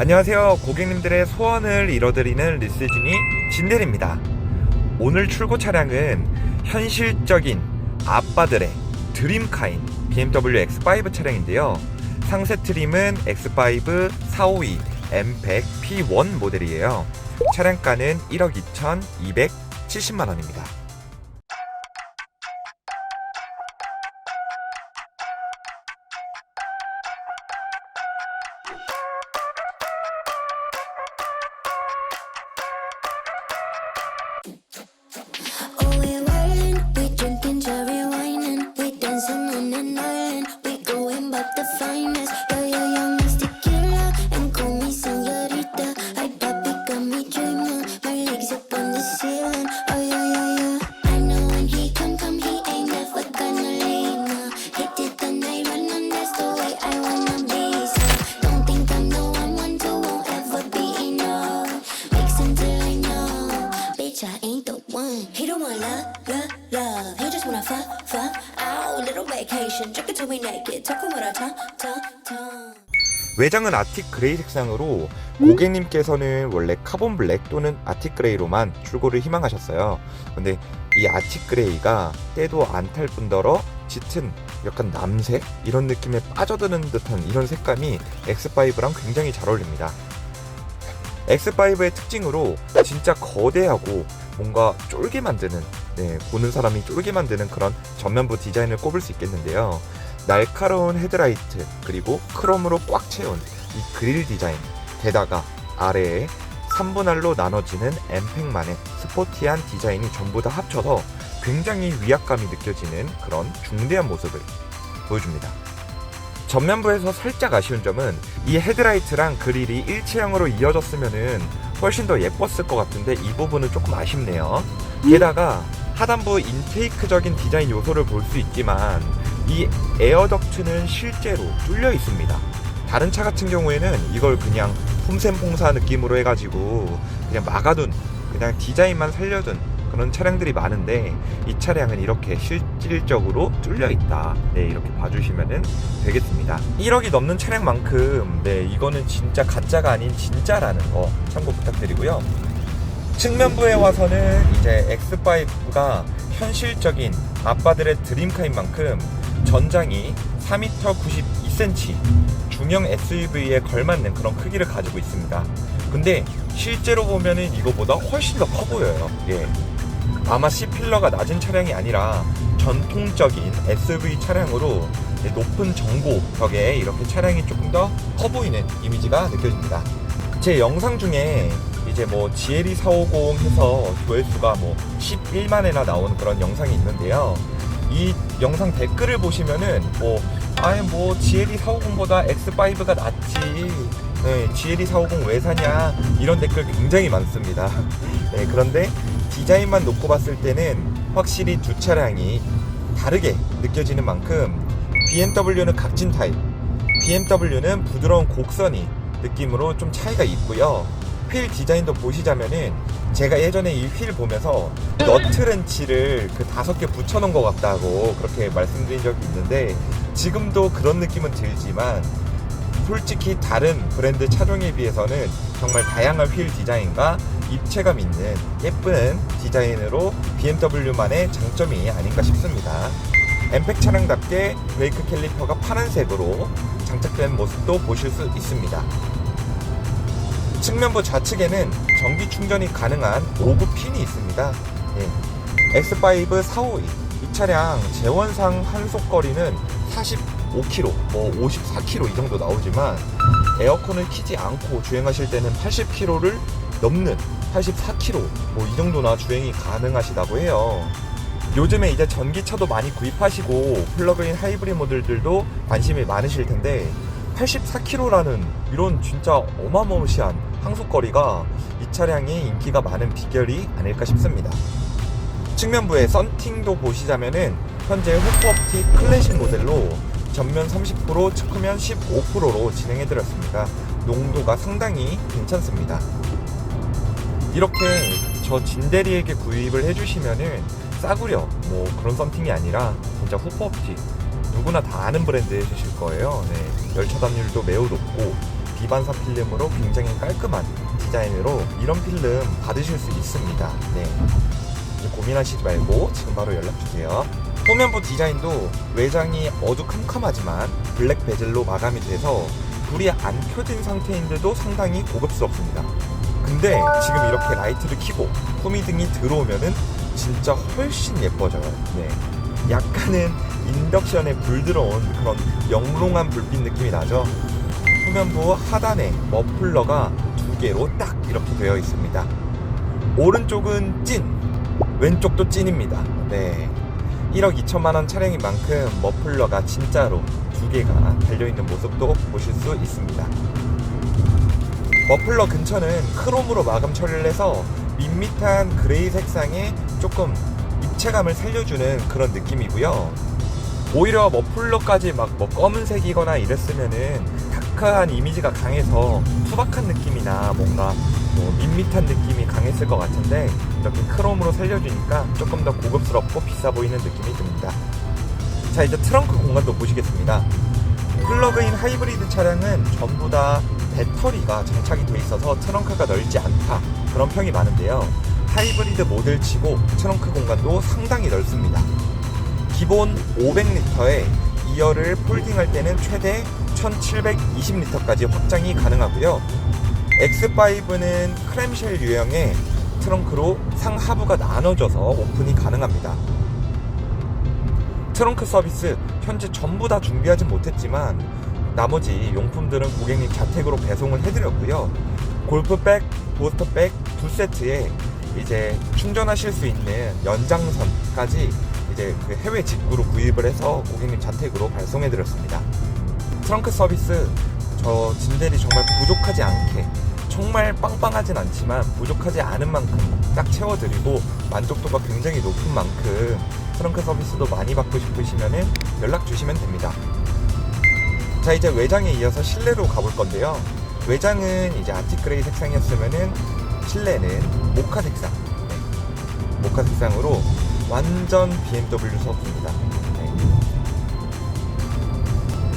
안녕하세요. 고객님들의 소원을 이뤄드리는 리스진이 진델입니다. 오늘 출고 차량은 현실적인 아빠들의 드림카인 BMW X5 차량인데요. 상세 트림은 X5 452 M100 P1 모델이에요. 차량가는 1억 2,270만 원입니다. 외장은 아틱 그레이 색상으로 고객님께서는 원래 카본 블랙 또는 아틱 그레이로만 출고를 희망하셨어요. 근데 이 아틱 그레이가 때도 안 탈 뿐더러 짙은 약간 남색 이런 느낌에 빠져드는 듯한 이런 색감이 X5랑 굉장히 잘 어울립니다. X5의 특징으로 진짜 거대하고 뭔가 쫄게 만드는 네, 보는 사람이 쫄게 만드는 그런 전면부 디자인을 꼽을 수 있겠는데요. 날카로운 헤드라이트 그리고 크롬으로 꽉 채운 이 그릴 디자인 게다가 아래에 3분할로 나눠지는 엠팩만의 스포티한 디자인이 전부 다 합쳐서 굉장히 위압감이 느껴지는 그런 중대한 모습을 보여줍니다. 전면부에서 살짝 아쉬운 점은 이 헤드라이트랑 그릴이 일체형으로 이어졌으면 훨씬 더 예뻤을 것 같은데 이 부분은 조금 아쉽네요. 게다가 하단부 인테이크적인 디자인 요소를 볼 수 있지만 이 에어덕트는 실제로 뚫려 있습니다. 다른 차 같은 경우에는 이걸 그냥 품센봉사 느낌으로 해가지고 그냥 막아둔 그냥 디자인만 살려둔 그런 차량들이 많은데 이 차량은 이렇게 실질적으로 뚫려 있다. 네, 이렇게 봐주시면 되겠습니다. 1억이 넘는 차량만큼 네, 이거는 진짜 가짜가 아닌 진짜라는 거 참고 부탁드리고요. 측면부에 와서는 이제 X5가 현실적인 아빠들의 드림카인 만큼 전장이 4m 92cm 중형 SUV에 걸맞는 그런 크기를 가지고 있습니다. 근데 실제로 보면은 이거보다 훨씬 더 커 보여요. 예. 아마 C필러가 낮은 차량이 아니라 전통적인 SUV 차량으로 높은 정보 벽에 이렇게 차량이 조금 더 커 보이는 이미지가 느껴집니다. 제 영상 중에 이제 뭐 GLE 450 해서 조회수가 뭐 11만회나 나오는 그런 영상이 있는데요. 이 영상 댓글을 보시면은 뭐 아예 뭐 GLE 450보다 X5가 낫지. 네, GLE 450 왜 사냐 이런 댓글 굉장히 많습니다. 네, 그런데 디자인만 놓고 봤을 때는 확실히 두 차량이 다르게 느껴지는 만큼 BMW는 각진 타입, BMW는 부드러운 곡선이 느낌으로 좀 차이가 있고요. 휠 디자인도 보시자면은 제가 예전에 이 휠 보면서 너트렌치를 그 다섯 개 붙여놓은 것 같다고 그렇게 말씀드린 적이 있는데 지금도 그런 느낌은 들지만 솔직히 다른 브랜드 차종에 비해서는 정말 다양한 휠 디자인과 입체감 있는 예쁜 디자인으로 BMW만의 장점이 아닌가 싶습니다. 엠팩 차량답게 브레이크 캘리퍼가 파란색으로 장착된 모습도 보실 수 있습니다. 측면부 좌측에는 전기 충전이 가능한 5구 핀이 있습니다. 예. X5 452. 이 차량 재원상 한속거리는 45km, 뭐 54km 이 정도 나오지만 에어컨을 키지 않고 주행하실 때는 80km를 넘는 84km 뭐 이 정도나 주행이 가능하시다고 해요. 요즘에 이제 전기차도 많이 구입하시고 플러그인 하이브리드 모델들도 관심이 많으실 텐데 84km라는 이런 진짜 어마무시한 항속거리가 이 차량이 인기가 많은 비결이 아닐까 싶습니다. 측면부의 썬팅도 보시자면은 현재 호프업틱 클래식 모델로 전면 30% 측면 15%로 진행해드렸습니다. 농도가 상당히 괜찮습니다. 이렇게 저 진대리에게 구입을 해주시면은 싸구려 뭐 그런 썬팅이 아니라 진짜 후퍼업틱 누구나 다 아는 브랜드 해주실 거예요. 네, 열차 담률도 매우 높고 비반사 필름으로 굉장히 깔끔한 디자인으로 이런 필름 받으실 수 있습니다. 네. 고민하시지 말고 지금 바로 연락 주세요. 후면부 디자인도 외장이 어두컴컴하지만 블랙 베젤로 마감이 돼서 불이 안 켜진 상태인데도 상당히 고급스럽습니다. 근데 지금 이렇게 라이트를 켜고 후미등이 들어오면은 진짜 훨씬 예뻐져요. 네. 약간은 인덕션에 불 들어온 그런 영롱한 불빛 느낌이 나죠. 후면부 하단에 머플러가 두 개로 딱 이렇게 되어 있습니다. 오른쪽은 찐, 왼쪽도 찐입니다. 네. 1억 2천만 원 차량인 만큼 머플러가 진짜로 두 개가 달려있는 모습도 보실 수 있습니다. 머플러 근처는 크롬으로 마감 처리를 해서 밋밋한 그레이 색상에 조금 입체감을 살려주는 그런 느낌이고요. 오히려 머플러까지 막 뭐 검은색이거나 이랬으면은 다크한 이미지가 강해서 투박한 느낌이나 뭔가 뭐 밋밋한 느낌이 강했을 것 같은데 이렇게 크롬으로 살려주니까 조금 더 고급스럽고 비싸 보이는 느낌이 듭니다. 자 이제 트렁크 공간도 보시겠습니다. 플러그인 하이브리드 차량은 전부 다 배터리가 장착이 돼 있어서 트렁크가 넓지 않다 그런 평이 많은데요. 하이브리드 모델치고 트렁크 공간도 상당히 넓습니다. 기본 500리터에 2열을 폴딩할 때는 최대 1720리터까지 확장이 가능하고요. X5는 크램쉘 유형의 트렁크로 상하부가 나눠져서 오픈이 가능합니다. 트렁크 서비스 현재 전부 다 준비하진 못했지만 나머지 용품들은 고객님 자택으로 배송을 해드렸고요. 골프백, 보스터백 두 세트에 이제 충전하실 수 있는 연장선까지 이제 그 해외 직구로 구입을 해서 고객님 자택으로 발송해드렸습니다. 트렁크 서비스 저 진델이 정말 부족하지 않게 정말 빵빵하진 않지만 부족하지 않은 만큼 딱 채워드리고 만족도가 굉장히 높은 만큼 트렁크 서비스도 많이 받고 싶으시면 연락 주시면 됩니다. 자 이제 외장에 이어서 실내로 가볼 건데요. 외장은 이제 아티그레이 색상이었으면은 실내는 모카 색상, 네. 모카 색상으로 완전 BMW스럽습니다.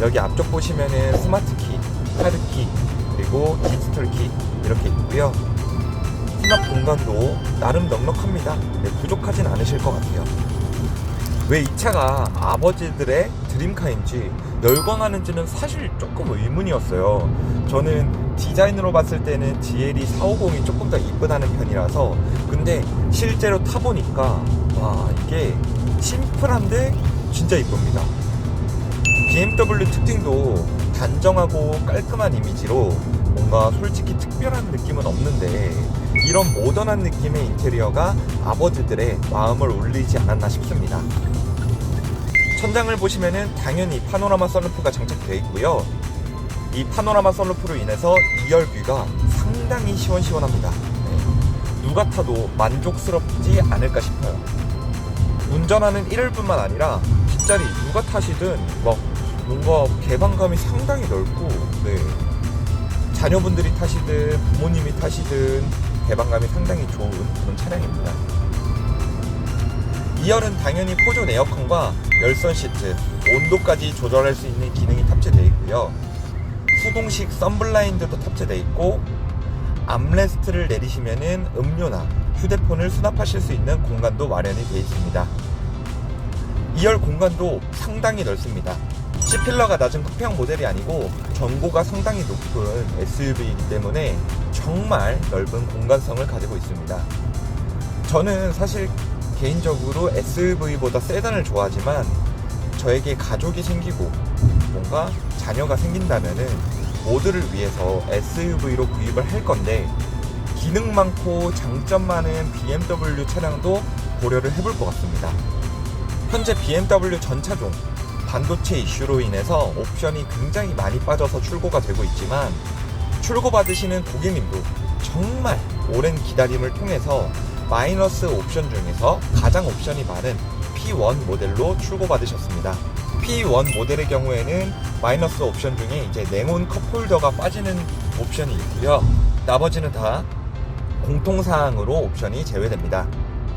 네. 여기 앞쪽 보시면은 스마트 키, 카드 키, 그리고 디지털 키 이렇게 있고요. 수납 공간도 나름 넉넉합니다. 네, 부족하진 않으실 것 같아요. 왜 이 차가 아버지들의 드림카인지 열광하는지는 사실 조금 의문이었어요. 저는 디자인으로 봤을 때는 GLE 450이 조금 더 이쁘다는 편이라서 근데 실제로 타보니까 와 이게 심플한데 진짜 이쁩니다. BMW 특징도 단정하고 깔끔한 이미지로 뭔가 솔직히 특별한 느낌은 없는데 이런 모던한 느낌의 인테리어가 아버지들의 마음을 울리지 않았나 싶습니다. 천장을 보시면은 당연히 파노라마 썬루프가 장착되어 있고요. 이 파노라마 썬루프로 인해서 2열 뷰가 상당히 시원시원합니다. 네. 누가 타도 만족스럽지 않을까 싶어요. 운전하는 1열뿐만 아니라 뒷자리 누가 타시든 막 뭔가 개방감이 상당히 넓고 네. 자녀분들이 타시든 부모님이 타시든 개방감이 상당히 좋은 그런 차량입니다. 2열은 당연히 포존 에어컨과 열선 시트, 온도까지 조절할 수 있는 기능이 탑재되어 있고요. 수동식 썬블라인드도 탑재되어 있고 암레스트를 내리시면은 음료나 휴대폰을 수납하실 수 있는 공간도 마련이 되어 있습니다. 2열 공간도 상당히 넓습니다. C필러가 낮은 쿠페형 모델이 아니고 전고가 상당히 높은 SUV이기 때문에 정말 넓은 공간성을 가지고 있습니다. 저는 사실 개인적으로 SUV보다 세단을 좋아하지만 저에게 가족이 생기고 뭔가 자녀가 생긴다면은 모두를 위해서 SUV로 구입을 할 건데 기능 많고 장점 많은 BMW 차량도 고려를 해볼 것 같습니다. 현재 BMW 전차종 반도체 이슈로 인해서 옵션이 굉장히 많이 빠져서 출고가 되고 있지만 출고 받으시는 고객님도 정말 오랜 기다림을 통해서 마이너스 옵션 중에서 가장 옵션이 많은 P1 모델로 출고 받으셨습니다. P1 모델의 경우에는 마이너스 옵션 중에 이제 냉온 컵홀더가 빠지는 옵션이 있고요. 나머지는 다 공통사항으로 옵션이 제외됩니다.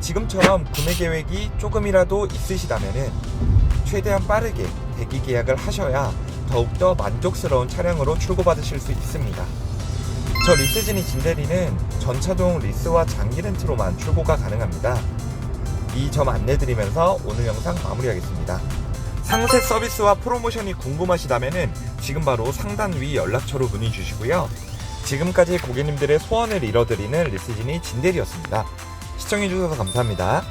지금처럼 구매 계획이 조금이라도 있으시다면은 최대한 빠르게 대기 계약을 하셔야 더욱더 만족스러운 차량으로 출고받으실 수 있습니다. 저 리스진이 진대리는 전차종 리스와 장기 렌트로만 출고가 가능합니다. 이 점 안내드리면서 오늘 영상 마무리하겠습니다. 상세 서비스와 프로모션이 궁금하시다면 지금 바로 상단 위 연락처로 문의 주시고요. 지금까지 고객님들의 소원을 이뤄드리는 리스진이 진대리였습니다. 시청해주셔서 감사합니다.